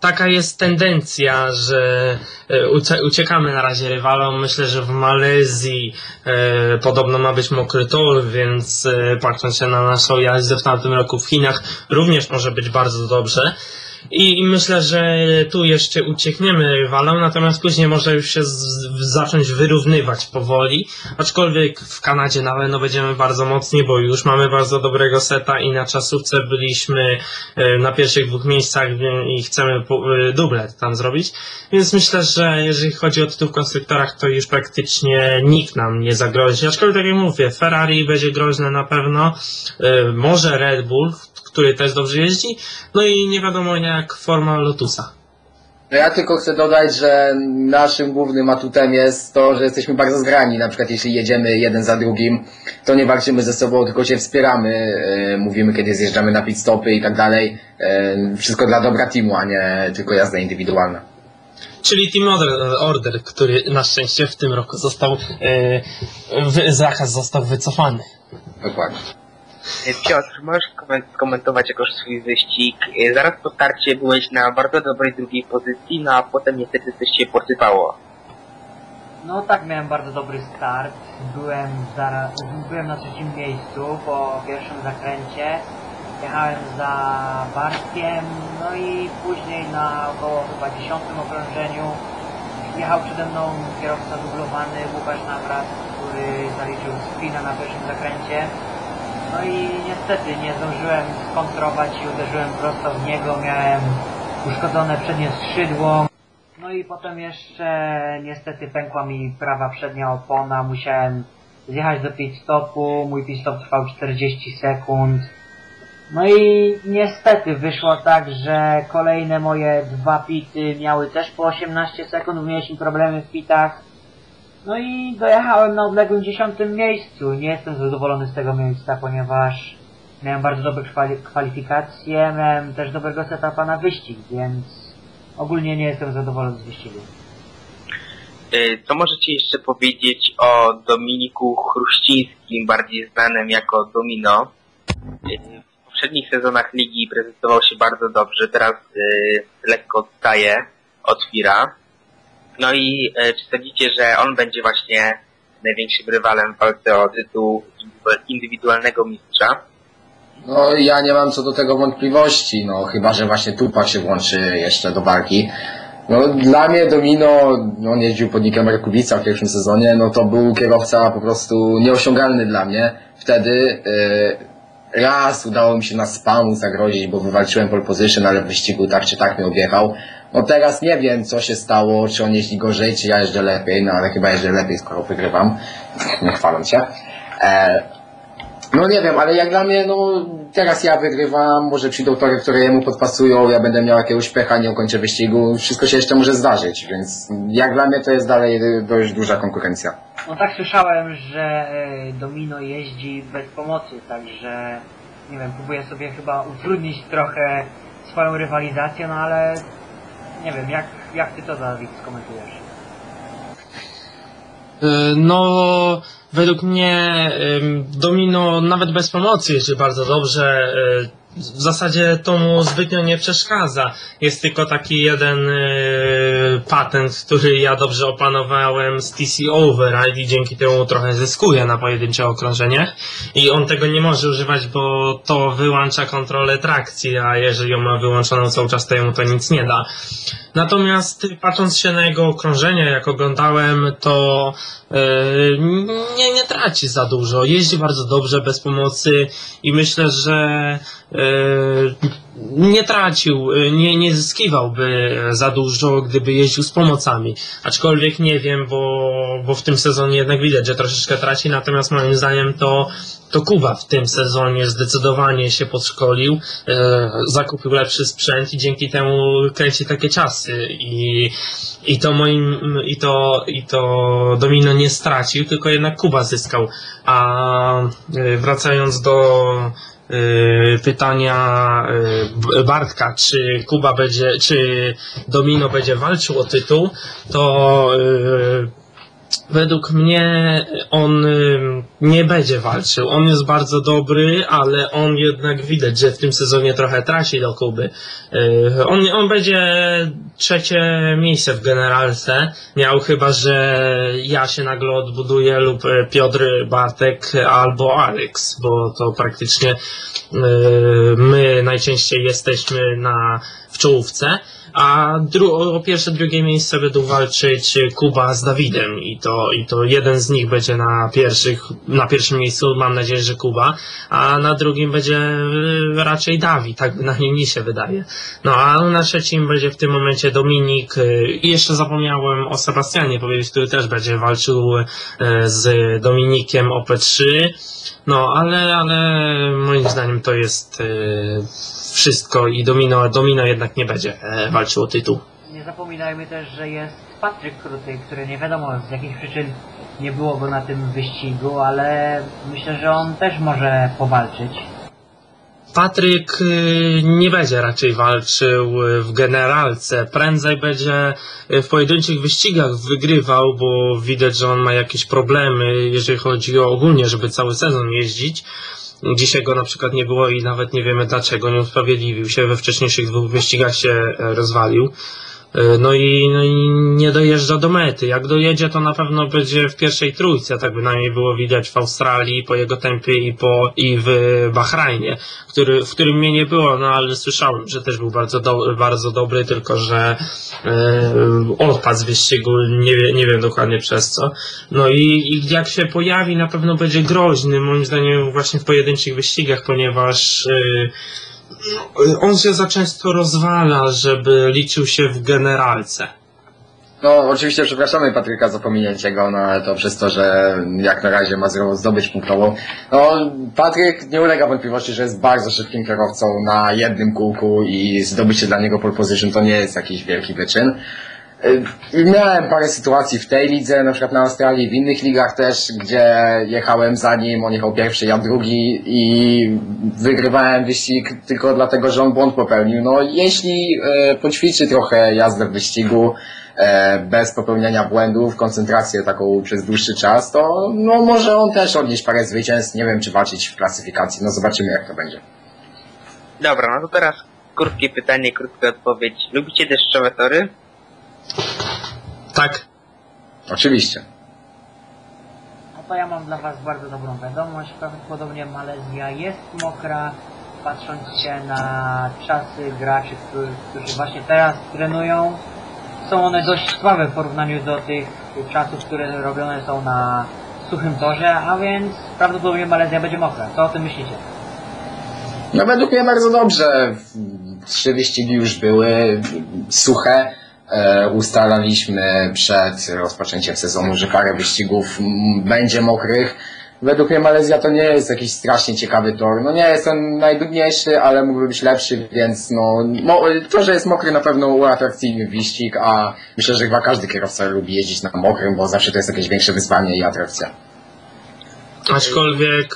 taka jest tendencja, że e, uciekamy na razie rywalom. Myślę, że w Malezji e, podobno ma być mokry tor, więc e, patrząc się na naszą jazdę w tamtym roku w Chinach, również może być bardzo dobrze. I, myślę, że tu jeszcze uciekniemy rywalom, natomiast później może już się zacząć wyrównywać powoli. Aczkolwiek w Kanadzie na pewno będziemy bardzo mocni, bo już mamy bardzo dobrego seta i na czasówce byliśmy e, na pierwszych dwóch miejscach i chcemy e, dublet tam zrobić. Więc myślę, że jeżeli chodzi o tytuł w konstruktorach, to już praktycznie nikt nam nie zagrozi. Aczkolwiek tak jak mówię, Ferrari będzie groźne na pewno, e, może Red Bull, który też dobrze jeździ, no i nie wiadomo jak forma Lotusa. No ja tylko chcę dodać, że naszym głównym atutem jest to, że jesteśmy bardzo zgrani. Na przykład jeśli jedziemy jeden za drugim, to nie walczymy ze sobą, tylko się wspieramy. E, mówimy, kiedy zjeżdżamy na pit stopy i tak dalej. E, wszystko dla dobra teamu, a nie tylko jazda indywidualna. Czyli Team Order, order który na szczęście w tym roku został, yy, zakaz został wycofany. Dokładnie. Piotr, możesz skomentować jakoś swój wyścig. E, zaraz po starcie byłeś na bardzo dobrej drugiej pozycji, no a potem niestety coś się posypało. No tak, miałem bardzo dobry start. Byłem, zaraz, byłem na trzecim miejscu po pierwszym zakręcie. Jechałem za Bartkiem, no i później na około chyba dziesiątym okrążeniu jechał przede mną kierowca dublowany Łukasz Nawrat, który zaliczył spina na pierwszym zakręcie. No i niestety nie zdążyłem skontrować i uderzyłem prosto w niego. Miałem uszkodzone przednie skrzydło. No i potem jeszcze niestety pękła mi prawa przednia opona. Musiałem zjechać do pit stopu. Mój pit stop trwał 40 sekund. No i niestety wyszło tak, że kolejne moje dwa pity miały też po 18 sekund. Mieliśmy problemy w pitach. No i dojechałem na odległym dziesiątym miejscu. Nie jestem zadowolony z tego miejsca, ponieważ miałem bardzo dobre kwalifikacje, miałem też dobrego setupa na wyścig, więc ogólnie nie jestem zadowolony z wyścigu. Y, co możecie jeszcze powiedzieć o Dominiku Chruścińskim, bardziej znanym jako Domino? Y, w poprzednich sezonach ligi prezentował się bardzo dobrze, teraz y, lekko odstaje od Fira. No i e, czy sądzicie, że on będzie właśnie największym rywalem w walce o tytuł indywidualnego mistrza? No ja nie mam co do tego wątpliwości, no chyba, że właśnie Tupa się włączy jeszcze do walki. No dla mnie Domino, on jeździł pod nikiem Rakubica w pierwszym sezonie, no to był kierowca po prostu nieosiągalny dla mnie. Wtedy yy, raz udało mi się na spamu zagrozić, bo wywalczyłem pole position, ale w wyścigu tak czy tak mnie objechał. No teraz nie wiem, co się stało, czy on jeździ gorzej, czy ja jeżdżę lepiej, no ale chyba jeżdżę lepiej, skoro wygrywam. Nie chwalę się. E, no nie wiem, ale jak dla mnie, no teraz ja wygrywam, może przyjdą tory, które jemu podpasują, ja będę miał jakiegoś pecha, nie ukończę wyścigu, wszystko się jeszcze może zdarzyć, więc jak dla mnie to jest dalej dość duża konkurencja. No tak słyszałem, że e, Domino jeździ bez pomocy, także nie wiem, próbuję sobie chyba utrudnić trochę swoją rywalizację, no ale nie wiem, jak, jak ty to, Dawid, skomentujesz? E, no, według mnie Domino nawet bez pomocy jeździ bardzo dobrze. E, w zasadzie to mu zbytnio nie przeszkadza. Jest tylko taki jeden yy, patent, który ja dobrze opanowałem z TC Override i dzięki temu trochę zyskuję na pojedyncze okrążenie. I on tego nie może używać, bo to wyłącza kontrolę trakcji, a jeżeli ją ma wyłączoną cały czas, to jemu to nic nie da. Natomiast patrząc się na jego okrążenie, jak oglądałem, to yy, nie, nie traci za dużo. Jeździ bardzo dobrze, bez pomocy i myślę, że yy, nie tracił, nie, nie zyskiwałby za dużo, gdyby jeździł z pomocami. Aczkolwiek nie wiem, bo, bo w tym sezonie jednak widać, że troszeczkę traci, natomiast moim zdaniem to to Kuba w tym sezonie zdecydowanie się podszkolił, e, zakupił lepszy sprzęt i dzięki temu kręci takie czasy i, i to moim, i to, i to Domino nie stracił, tylko jednak Kuba zyskał. A e, wracając do e, pytania e, Bartka, czy Kuba będzie, czy Domino będzie walczył o tytuł, to Według mnie on nie będzie walczył. On jest bardzo dobry, ale on jednak widać, że w tym sezonie trochę traci do Kuby. Yy, On, on będzie trzecie miejsce w generalce miał, chyba że ja się nagle odbuduję lub e, Piotr Bartek albo Alex, bo to praktycznie yy, my najczęściej jesteśmy na, w czołówce. A o pierwsze, drugie miejsce będą walczyć Kuba z Dawidem i to, i to jeden z nich będzie na pierwszych, na pierwszym miejscu, mam nadzieję, że Kuba, a na drugim będzie y, raczej Dawid, tak bynajmniej mi się wydaje. No a na trzecim będzie w tym momencie Dominik y, i jeszcze zapomniałem o Sebastianie powiedzieć, który też będzie walczył y, z Dominikiem OP3. No, ale, ale moim zdaniem to jest wszystko i Domino, Domino jednak nie będzie e, walczył o tytuł. Nie zapominajmy też, że jest Patryk Kruty, który nie wiadomo z jakich przyczyn nie było go na tym wyścigu, ale myślę, że on też może powalczyć. Patryk y, nie będzie raczej walczył y, w generalce, prędzej będzie y, w pojedynczych wyścigach wygrywał, bo widać, że on ma jakieś problemy, jeżeli chodzi o ogólnie, żeby cały sezon jeździć. Dzisiaj go na przykład nie było i nawet nie wiemy dlaczego, nie usprawiedliwił się, we wcześniejszych dwóch wyścigach się e, rozwalił. E, No i, no i nie dojeżdża do mety. Jak dojedzie, to na pewno będzie w pierwszej trójce, tak bynajmniej było widać w Australii, po jego tempie i, po, i w Bahrajnie, który, w którym mnie nie było, no ale słyszałem, że też był bardzo, do, bardzo dobry, tylko że e, odpadł z wyścigu, nie, nie wiem dokładnie przez co. No i, i jak się pojawi, na pewno będzie groźny, moim zdaniem, właśnie w pojedynczych wyścigach, ponieważ e, on się za często rozwala, żeby liczył się w generalce. No, oczywiście przepraszamy Patryka za pominięcie go, no ale to przez to, że jak na razie ma zro- zdobyć punktową. No, Patryk nie ulega wątpliwości, że jest bardzo szybkim kierowcą na jednym kółku i zdobycie dla niego pole position to nie jest jakiś wielki wyczyn. Y, Miałem parę sytuacji w tej lidze, na przykład na Australii, w innych ligach też, gdzie jechałem za nim, on jechał pierwszy, ja drugi i wygrywałem wyścig tylko dlatego, że on błąd popełnił. No jeśli e, poćwiczy trochę jazdę w wyścigu, e, bez popełniania błędów, koncentrację taką przez dłuższy czas, to no może on też odnieść parę zwycięstw, nie wiem czy walczyć w klasyfikacji, no zobaczymy jak to będzie. Dobra, no to teraz krótkie pytanie, krótka odpowiedź. Lubicie deszczowe tory? Tak, Oczywiście. No to ja mam dla Was bardzo dobrą wiadomość. Prawdopodobnie Malezja jest mokra, patrząc się na czasy graczy, którzy, którzy właśnie teraz trenują. Są one dość słabe w porównaniu do tych czasów, które robione są na suchym torze, a więc prawdopodobnie Malezja będzie mokra. Co o tym myślicie? No według mnie bardzo dobrze. Trzy wyścigi już były suche. E, ustalaliśmy przed rozpoczęciem sezonu, że parę wyścigów będzie mokrych. Według mnie Malezja to nie jest jakiś strasznie ciekawy tor. No nie jest on najdudniejszy, ale mógłby być lepszy, więc no, to, że jest mokry na pewno uatrakcyjny wyścig, a myślę, że chyba każdy kierowca lubi jeździć na mokrym, bo zawsze to jest jakieś większe wyzwanie i atrakcja. aczkolwiek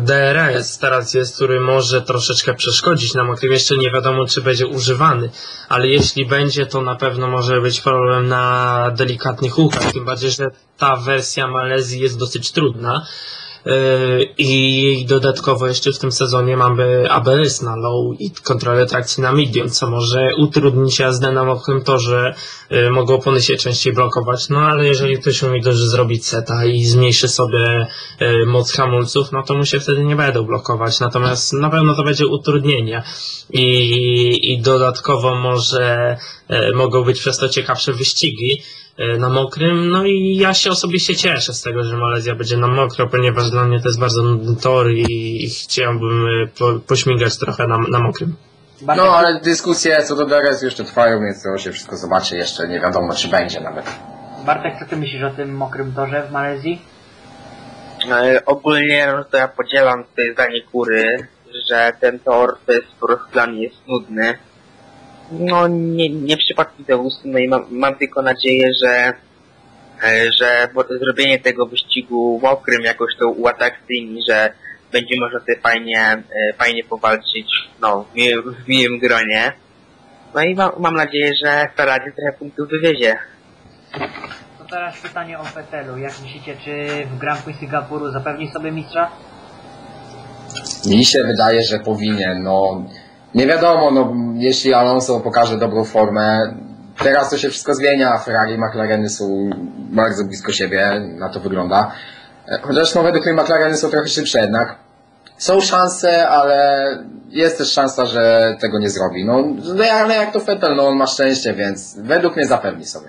DRS teraz jest, który może troszeczkę przeszkodzić nam, o którym jeszcze nie wiadomo, czy będzie używany, ale jeśli będzie, to na pewno może być problem na delikatnych łukach, tym bardziej, że ta wersja Malezji jest dosyć trudna. Yy, I dodatkowo jeszcze w tym sezonie mamy ABS na low i kontrolę trakcji na medium, co może utrudnić jazdę na mokrym torze, yy, mogą opony się częściej blokować, no ale jeżeli ktoś umie dobrze zrobić seta i zmniejszy sobie yy, moc hamulców, no to mu się wtedy nie będą blokować, natomiast na pewno to będzie utrudnienie. I, i dodatkowo może mogą być przez to ciekawsze wyścigi, e, na mokrym. No i ja się osobiście cieszę z tego, że Malezja będzie na mokro, ponieważ dla mnie to jest bardzo nudny tor i chciałbym e, po, pośmigać trochę na, na mokrym. No ale dyskusje co do DRS jeszcze trwają, więc to się wszystko zobaczy. Jeszcze nie wiadomo czy będzie nawet. Bartek, co Ty myślisz o tym mokrym torze w Malezji? E, ogólnie no to ja podzielam tutaj zdanie kury, że ten tor to jest po prostu dla mnie jest nudny. No nie, nie ust, no i mam, mam tylko nadzieję, że e, że bo- zrobienie tego wyścigu mokrym jakoś to uatrakcyjni, że będzie można sobie fajnie, e, fajnie powalczyć no, w, miłym, w miłym gronie. No i mam, mam nadzieję, że Ferrari trochę punktów wywiezie. No teraz pytanie o Fetelu. Jak myślicie, czy w Grand Prix Singapuru zapewni sobie mistrza? Mi się wydaje, że powinien. No, nie wiadomo, no, jeśli Alonso pokaże dobrą formę, teraz to się wszystko zmienia. Ferrari i McLareny są bardzo blisko siebie, na to wygląda. E, Chociaż no, według mnie McLareny są trochę szybsze jednak. Są szanse, ale jest też szansa, że tego nie zrobi. No, ale jak to Vettel, no on ma szczęście, więc według mnie zapewni sobie.